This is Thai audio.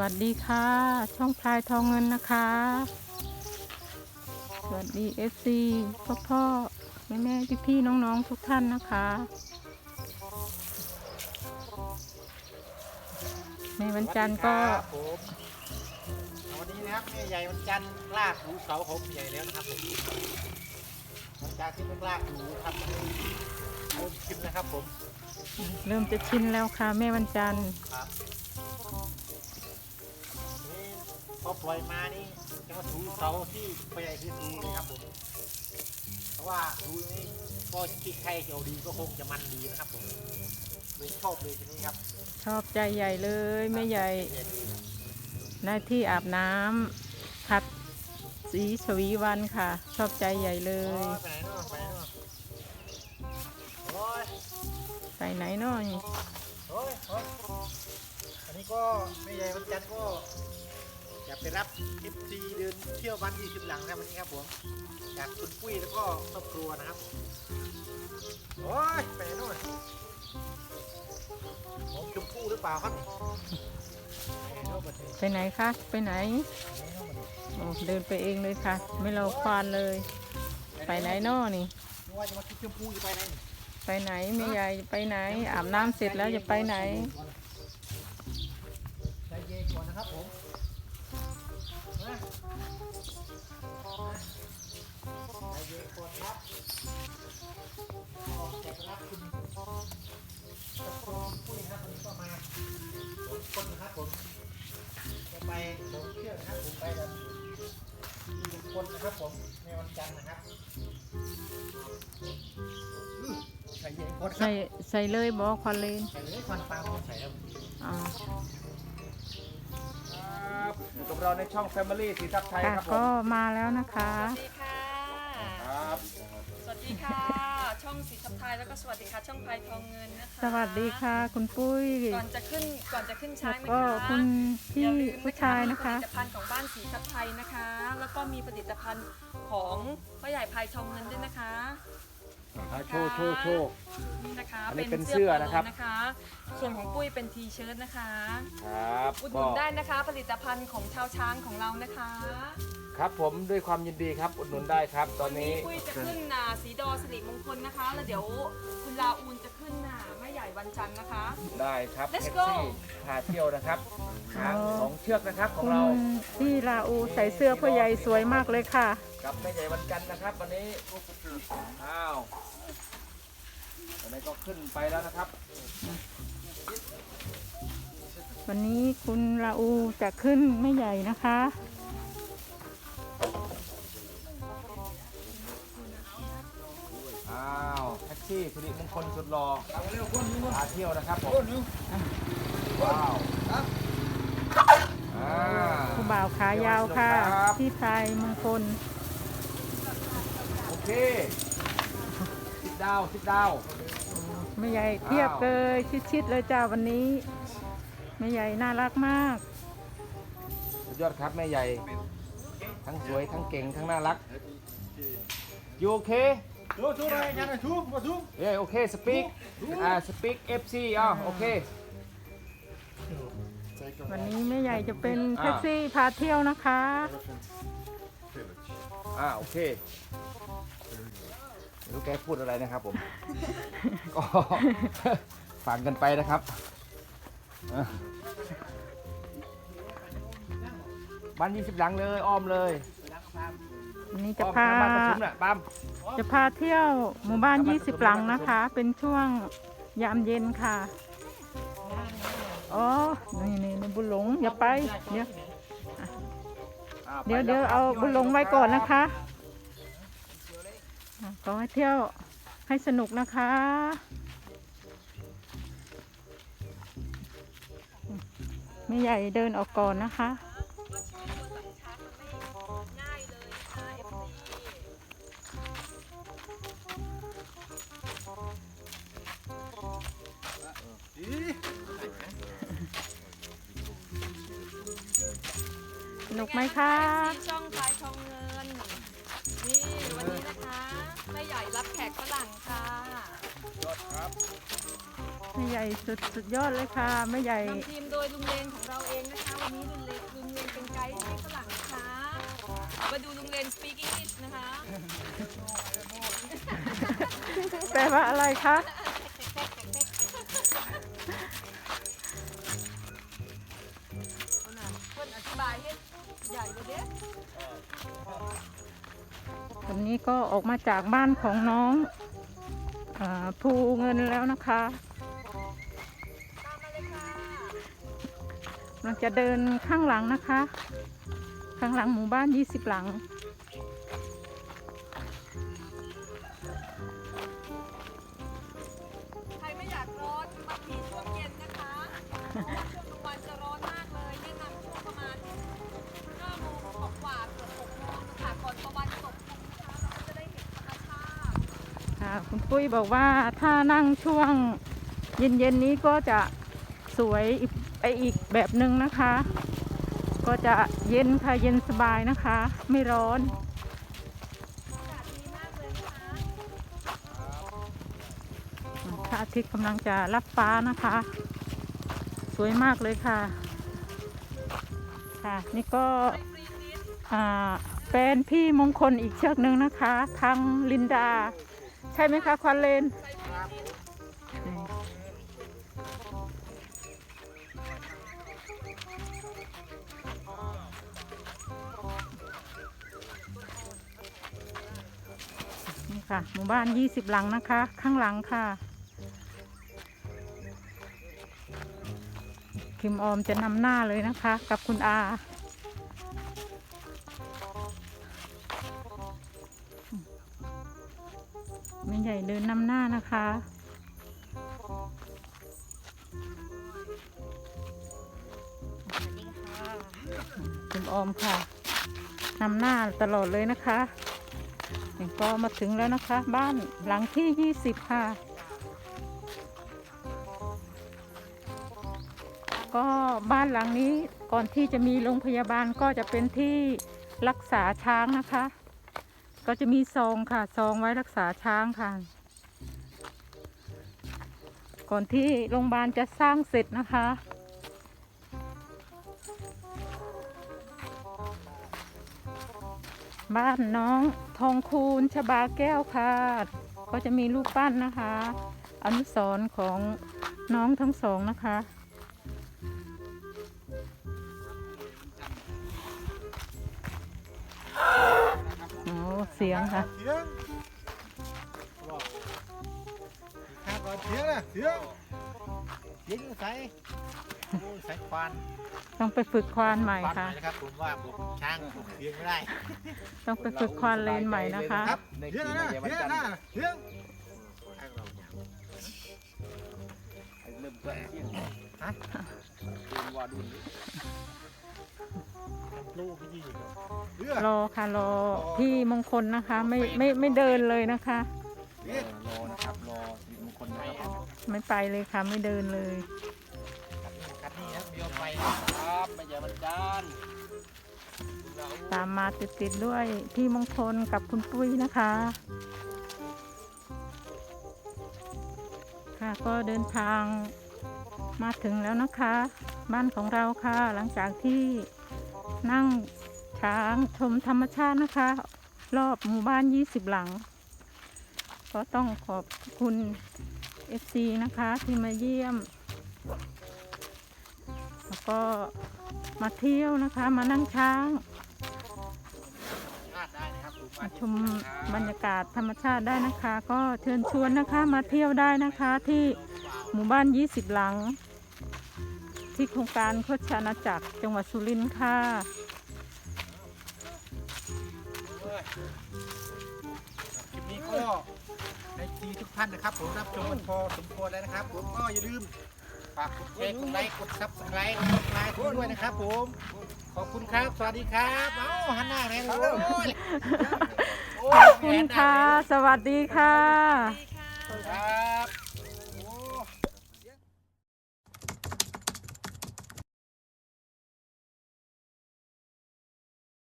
วัสดีค่ะ ช่องพลายทองเงินนะคะ สวัสดีเอฟซีพ่อพ่อแม่แม่พี่พี่ๆน้องๆทุกท่านนะคะ ในวันจันทร์ก็ครับผมวันนี้นะครับแม่ใหญ่วันจันทร์ลากหนูเสาผมใหญ่แล้วนะครับผมหลังจากที่เพิ่งลากหนูครับเริ่มชิมนะครับผม เริ่มจะชินแล้วค่ะ แม่วันจันทร์ครับ พอปล่อยมานี่จะมาถูเสาที่พ่อใหญ่คือถูเลยครับผมเพราะว่าถูนี่ก็คิดใครเกี่ยวดีก็คงจะมันดีนะครับผมเลยชอบเลยทีนี้ครับชอบใจใหญ่เลยแม่ใหญ่เย็นดีหน้าที่อาบน้ำขัดสีชวีวันค่ะ ชอบใจใหญ่เลโอ้ยย ไปไหนเนาะไปไหนเนาะโอ้ย ไปไหนเนาะโอ้ยโอ้ยอันนี้ก็แม่ใหญ่วันจันทร์ก็ อยากไปรับ FC เดินเที่ยววันที่สิบหลังนะวันนี้ครับผมจากคุณปุ้ยแล้วก็ครอบครัวนะครับ โอ้ยไปไหนโน่นผมชมพู่หรือเปล่าครับไปไหนโน่นบัดนี้ไปไหนคะไปไหนไปไหนโน่นบัดนี้โอ้เดินไปเองเลยค่ะ ไม่รอควานเลย ไปไหนเนาะนี่นึกว่าจะมาคิดชมพู่อยู่ไปไหนนี่ไปไหนแม่ใหญ่ไปไหน อาบน้ำเสร็จแล้วจะไปไหนใจเย็นก่อนนะครับผม ครับออกจากรับคุณกับคุณปุ้ยนะครับวันนี้ก็มาสองคนนะครับผมจะไปลงเที่ยวนะครับผมไปกันที่ลุงพลนะครับผมในวันจันทร์นะครับใจเย็นก่อนครัใส่ใส่เลยบอควันเลนใส่เลยควันปลาใส่แล้วอ่าครับอยู่กับ เราในช่อง Family สีทับไทยค่ะครับผก็มมาแล้วนะคะ สวัสดีค่ะ ครับ สวัสดีค่ะ ช่องสีทับไทยแล้วก็สวัสดีค่ะ ช่องพายทองเงินนะคะสวัสดีค่ะ คุณปุ้ยก่อนจะขึ้นก่อนจะขึ้นแล้ช้าวงไหมก็คะคุณอพี่ย่าลืมผู้ชายนะคะมีผลิตภัณฑ์ของบ้านสีทับไทยนะคะ แล้วก็มีผลิตภัณฑ์ของพ่อใหญ่พายทองเงินด้วยนะคะ อ่าโชว์โชว์โชว์นี่นะคะอันนี้เป็นเสื้อนะครับ โปโลนะคะ ส่วนของปุ้ยเป็นทีเชิ้ตนะคะ ครับอุดหก็นุนได้นะคะผลิตภัณฑ์ของชาวช้างของเรานะคะ ครับผมด้วยความยินดีครับอุดหนุนได้ครับ ตอนนี้ปุ้ยจะขึ้นน่ะสีดอสิริมงคลนะคะ แล้วเดี๋ยวคุณลาอูนจะขึ้นน่ะแม่ใหญ่วันจันทร์นะคะ ได้ครับ Let's แท็ก go ซี่พาเที่ยวนะครับช้างสองเชือกนะครับของคุณเราพี่ลาอูใส่เสื้อพ่อใหญ่สวยมากเลยค่ะ กับแม่ใหญ่วันจันทร์นะครับ วันนี้อ้าวตอนนี้ก็ขึ้นไปแล้วนะครับ วันนี้คุณลาอูจะขึ้นไม่ใหญ่นะคะ ท็กซี่สิริมงคลสุดหล่อพาเที่ยวนะครับผมว้าวอ่า ผู้บ่าวขายาวค่ะ ครับ พี่ชายมงคล โอเคสิบดาวสิบดาว ไม่ใหญ่เทียบเลยชิดๆเลยจ้าวันนี้ไม่ใหญ่น่ารักมาก สุดยอดครับแม่ใหญ่ ทั้งสวยทั้งเก่งทั้งน่ารักยูโอเค ชูชูอะไรยันชูมาชูเย้โอเคสปีกอ่าสปีกเอฟซีอ่าโอเควันนี้แม่ใหญ่จะเป็นอ่าแท็กซี่พาเที่ยวนะคะอ่าโอเคไม่รู้แกพูดอะไรนะครับผม ก็ ฟังกันไปนะครับอะบ้านยี่สิบหลังเลย อ้อมเลยวันนี้อ้จะอมพาทางบ้านประชุมน่ะปั๊ม จะพาเที่ยวหมู่บ้าน 20 หลังนะคะ เป็นช่วงยามเย็นค่ะอ๋อนี่นี่นี่บุญหลงอย่าไปเดี๋ยวเดี๋ยวเดี๋ยวเอาบุญหลงไว้ก่อนนะคะอะขอให้เที่ยวให้สนุกนะคะไม่ใหญ่เดินออกก่อนนะคะ นุกไหมคะที่ช่องพายทองเงิน นี่วันนี้นะคะแม่ใหญ่รับแขกฝรั่งค่ะยอดครับแม่ใหญ่สุดสุดยอดเลยค่ะแม่ใหญ่นำทีมโดยลุงเลนของเราเองนะคะ วันนี้ลุงเลนลุงเลนเป็นไกด์ให้ฝรั่งนะคะมาดูลุงเลน speak English นะคะ แปลว่าอะไรคะ ใหญ่กว่าเด้วันนี้ก็ออกมาจากบ้านของน้องอาภูเงินแล้วนะคะตามมาเลยค่ะเราจะเดินข้างหลังนะคะ ข้างหลังหมู่บ้าน 20 หลัง คุณปุ้ยบอกว่าถ้านั่งช่วงเย็นๆนี้ก็จะสวยไปอีกแบบหนึ่งนะคะ ก็จะเย็นค่ะเย็นสบายนะคะ ไม่ร้อนพระอาทิตย์กำลังจะรับฟ้านะคะ สวยมากเลยค่ะ ค่ะนี่ก็ไปฟรีนิดอ่าเป็นพี่มงคลอีกเชือกหนึ่งนะคะทางลินดา ใช่ไหมคะควันเลนนี่ค่ะ หมู่บ้าน 20 หลังนะคะ ข้างหลังค่ะ คิมออมจะนำหน้าเลยนะคะ กับคุณอา ญ่เดินนำหน้านะคะ คุณออมค่ะนำหน้าตลอดเลยนะคะนี่ก็มาถึงแล้วนะคะ บ้านหลังที่ 20 ค่ะ ก็บ้านหลังนี้ก่อนที่จะมีโรงพยาบาลก็จะเป็นที่รักษาช้างนะคะ ก็จะมีซองค่ะ ซองไว้รักษาช้างค่ะ ก่อนที่โรงพยาบาลจะสร้างเสร็จนะคะ บ้านน้องทองคูณชบาแก้วค่ะ ก็จะมีรูปปั้นนะคะ อนุสรณ์ของน้องทั้งสองนะคะ อ้เสียงค่ะเสียงข้าก่อนเสียงนะเสียงเสียงใส่โอ้ยใส่ควานต้องไปฝึกควานใหม่ค่ะใหม่นะครับผมว่าผมช้างผมเสียงไม่ได้ต้องไปฝึกควานเลนใหม่นะคะเสียงนะเสียงนะเสียงเริ่มเปิดเที่ยงฮะดูว่าดูนี่ ลูกพี่ยี่เสียงรอค่ะรอพี่มงคลนะคะ ไม่ไม่ไม่เดินเลยนะคะเออรอนะครับรอสิริมงคลนะครับผมไม่ไปเลยค่ะไม่เดินเลย กัดนี่นะเดียวไปครับไม่ใช่วันจันทร์ตามมาติดๆด้วยพี่มงคลกับคุณปุ้ยนะคะ ค่ะก็เดินทาง มาถึงแล้วนะคะ บ้านของเราค่ะ หลังจากที่นั่งช้างชมธรรมชาตินะคะ รอบหมู่บ้าน 20 หลัง ก็ต้องขอบคุณ FC นะคะ ที่มาเยี่ยม แล้วก็มาเที่ยวนะคะ มานั่งช้างมมาชมบรรยากาศธรรมชาติได้นะคะ ก็เชิญชวนนะคะมาเที่ยวได้นะคะที่หมู่บ้าน 20 หลัง ที่โครงการโคชอาณาจักรจังหวัดสุรินทร์ค่ะ คลิปนี้ก็ในทีทุกท่านนะครับผมรับชมกันพอสมควรแล้วนะครับ ผมก็อย่าลืมฝากกดแชร์กดไลค์กดซับสไครต์กดไลค์ด้วยนะครับ ผม ขอบคุณครับ สวัสดีครับเอ้าหันหน้าแม่โอ้ยโอ้ขยอบคุณค่ะ สวัสดีค่ะดีค่ะครับ